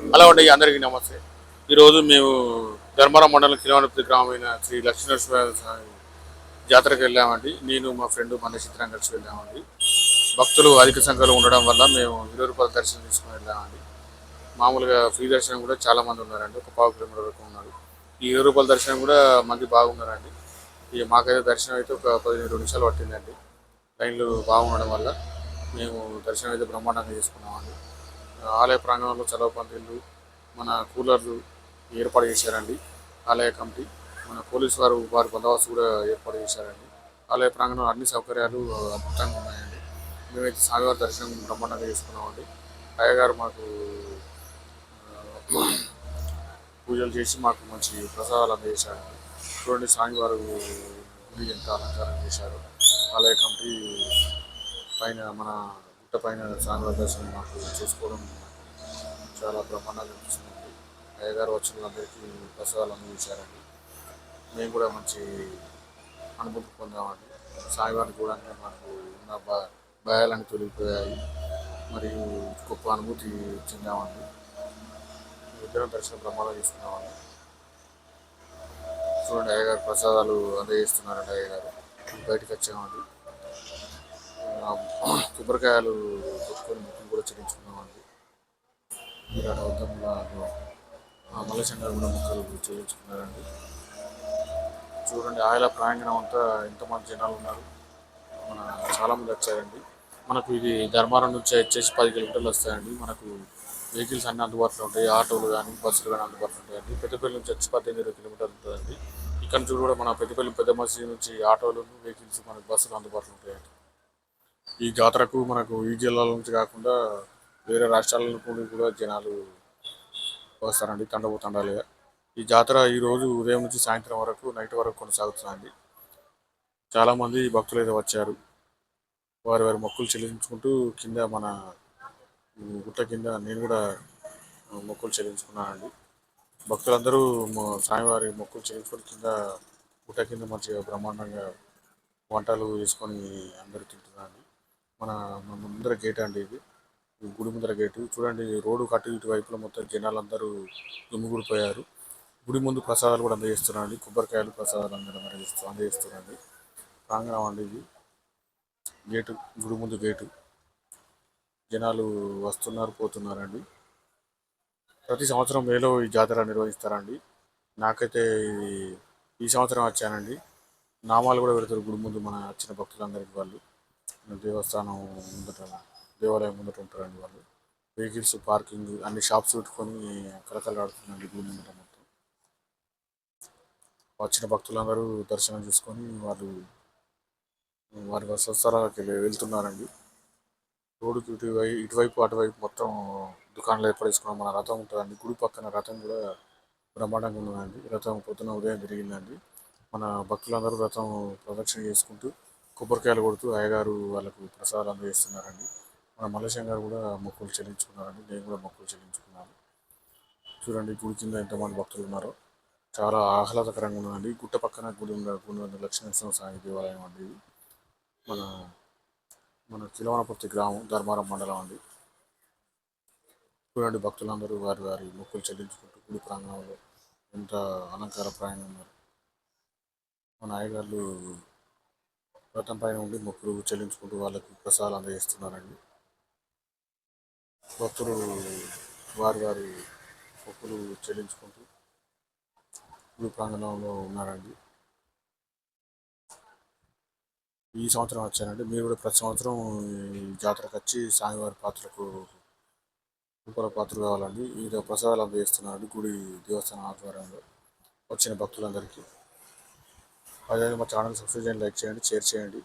Hello అండి అందరికీ నమస్తే. ఈరోజు మేము ధర్మవరం మండలం కిలోనపతి గ్రామమైన శ్రీ లక్ష్మీనరసింహ స్వామి జాతరకు వెళ్ళామండి. నేను మా ఫ్రెండ్ మన చిత్రం కలిసి వెళ్ళామండి. భక్తులు అధిక సంఖ్యలో ఉండడం వల్ల మేము ఇరవై రూపాయల దర్శనం తీసుకుని వెళ్ళామండి. మామూలుగా ఫ్రీ దర్శనం కూడా చాలా మంది ఉన్నారండి. ఒక పావు కిలోమీటర్ వరకు ఉన్నారు. ఈ ఇరవై రూపాయల దర్శనం కూడా మంది బాగున్నారండి. ఇక మాకైతే దర్శనం అయితే ఒక పదిహేను నిమిషాలు పట్టిందండి. లైన్లు బాగుండడం వల్ల మేము దర్శనం అయితే బ్రహ్మాండంగా చేసుకున్నామండి. ఆలయ ప్రాంగణంలో చలవ పందిళ్ళు మన కూలర్లు ఏర్పాటు చేశారండి. ఆలయ కమిటీ మన పోలీసు వారు వారి బందోబస్తు కూడా ఏర్పాటు చేశారండి. ఆలయ ప్రాంగణంలో అన్ని సౌకర్యాలు అద్భుతంగా ఉన్నాయండి. మేమైతే స్వామివారి దర్శనం బ్రహ్మాండంగా చేసుకున్నామండి. అయ్యగారు మాకు పూజలు చేసి మాకు మంచి ప్రసాదాలు అందజేశారండి. చూడండి స్వామివారు గుడి ఎంత అలంకారం చేశారు. ఆలయ కమిటీ పైన మన గుట్ట పైన స్వామివారి దర్శనం మాకు చేసుకోవడం చాలా బ్రహ్మాండంగా అనిపిస్తుంది. అయ్యగారు వచ్చిన వాళ్ళందరికీ ప్రసాదాలు అందించారండి. మేము కూడా మంచి అనుభూతి పొందామండి. స్వామివారిని చూడడానికి మాకు ఉన్న భ భయాలను తొలగిపోయాయి. మరియు గొప్ప అనుభూతి చెందామండి. విగ్రహం దర్శనం బ్రహ్మాండంగా చేసుకున్నామండి. చూడండి అయ్యగారు ప్రసాదాలు అందజేస్తున్నారండి అయ్యగారు. బయటకు వచ్చామండి. కొబ్బరికాయలు కొట్టుకొని బుక్కులు కూడా చెల్లించుకున్నామండి మీరు అటు మల్లేశం కూడా ముక్కలు చేయించుకున్నారండి. చూడండి ఆయిల ప్రాంగణం అంతా ఎంతమంది జనాలు ఉన్నారు. మన చాలా మంది వచ్చారండి. మనకు ఇది ధర్మారం నుంచి వచ్చేసి పది కిలోమీటర్లు వస్తాయండి. మనకు వెహికల్స్ అన్ని అందుబాటులో ఉంటాయి. ఆటోలు కానీ బస్సులు కానీ అందుబాటులో ఉంటాయండి. పెద్దపల్లి నుంచి వచ్చి పద్దెనిమిది ఇరవై కిలోమీటర్లు ఉంటుందండి. ఇక్కడ నుంచి కూడా మన పెద్దపల్లి పెద్ద మసీదు నుంచి ఆటోలు వెహికల్స్ మనకు బస్సులు అందుబాటులో ఉంటాయండి. ఈ జాతరకు మనకు ఈ జిల్లాల నుంచి కాకుండా వేరే రాష్ట్రాల నుండి కూడా జనాలు వస్తారండి తండపోతండాలుగా ఈ జాతర ఈరోజు ఉదయం నుంచి సాయంత్రం వరకు నైట్ వరకు కొనసాగుతుందండి. చాలామంది భక్తులు అయితే వచ్చారు. వారి వారి మొక్కులు చెల్లించుకుంటూ కింద మన గుట్ట కింద నేను కూడా మొక్కులు చెల్లించుకున్నానండి. భక్తులందరూ స్వామివారి మొక్కులు చెల్లించుకుని కింద గుట్ట కింద మంచిగా బ్రహ్మాండంగా వంటలు చేసుకొని అందరూ తింటున్నారండి. మన మన ముందర గేట్ అండి ఇది. గుడి ముందర గేటు చూడండి రోడ్డు కట్టు ఇటు వైపులో మొత్తం జనాలు అందరూ గుమిగూడిపోయారు గుడి ముందు ప్రసాదాలు కూడా అందజేస్తున్నారండి. కొబ్బరికాయలు ప్రసాదాలు అందరూ అందజేస్తూ అందజేస్తున్నారండి. ప్రాంగణం అండి ఇది. గేటు గుడి ముందు గేటు జనాలు వస్తున్నారు పోతున్నారండి. ప్రతి సంవత్సరం మేలో ఈ జాతర నిర్వహిస్తారండి. నాకైతే ఈ సంవత్సరం వచ్చానండి. నామాలు కూడా పెడతారు గుడి ముందు మన వచ్చిన భక్తులందరికీ వాళ్ళు. దేవస్థానం ముందట దేవాలయం ముందట ఉంటారండి వాళ్ళు. వెహికల్స్ పార్కింగ్ అన్ని షాప్స్ పెట్టుకొని కలకలాడుతుందండి గుడి ముందట మొత్తం. వచ్చిన భక్తులందరూ దర్శనం చేసుకొని వాళ్ళు వారి వారి స్వస్థలాలకు వెళ్ళి వెళ్తున్నారండి. రోడ్డుకి ఇటువై ఇటువైపు అటువైపు మొత్తం దుకాణాలు ఏర్పడేసుకున్నాం మన రథం ఉంటుందండి. గుడి పక్కన రథం కూడా బ్రహ్మాండంగా ఉన్నదండి. రథం పొద్దున ఉదయం జరిగిందండి మన భక్తులందరూ రథం ప్రదక్షిణ చేసుకుంటూ కొబ్బరికాయలు కొడుతూ అయ్యగారు వాళ్ళకు ప్రసాదాలు అందజేస్తున్నారండి. మన మల్లేశం గారు కూడా మొక్కులు చెల్లించుకున్నారండి. నేను కూడా మొక్కులు చెల్లించుకున్నాను. చూడండి గుడి కింద ఎంతమంది భక్తులు ఉన్నారో. చాలా ఆహ్లాదకరంగా ఉన్నదండి. గుట్ట పక్కన గుడి ఉన్న గుడి ఉంది లక్ష్మీనరసింహ స్వామి దేవాలయం అండి ఇది. మన మన కిలవనపర్తి గ్రామం ధర్మారం మండలం అండి. చూడండి భక్తులందరూ వారి వారి మొక్కులు చెల్లించుకుంటూ గుడి ప్రాంగణంలో ఎంత అలంకారప్రాయంగా ఉన్నారు. మన అయ్యగారులు రథం పైన ఉండి మొక్కులు చెల్లించుకుంటూ వాళ్ళకి ప్రసాదాలు అందజేస్తున్నారండి. భక్తులు వారి వారి మొక్కులు చెల్లించుకుంటూ గుడి ప్రాంగణంలో ఉన్నారండి. ఈ సంవత్సరం వచ్చానండి. మీరు కూడా ప్రతి సంవత్సరం జాతరకు వచ్చి స్వామివారి పాత్రకు రూపాల పాత్ర కావాలండి. ఈ ప్రసాదాలు అందజేస్తున్నారండి గుడి దేవస్థానం ఆధ్వర్యంలో. వచ్చిన భక్తులందరికీ. అదే మా ఛానల్ సబ్స్క్రైబ్ చేయండి లైక్ చేయండి షేర్ చేయండి.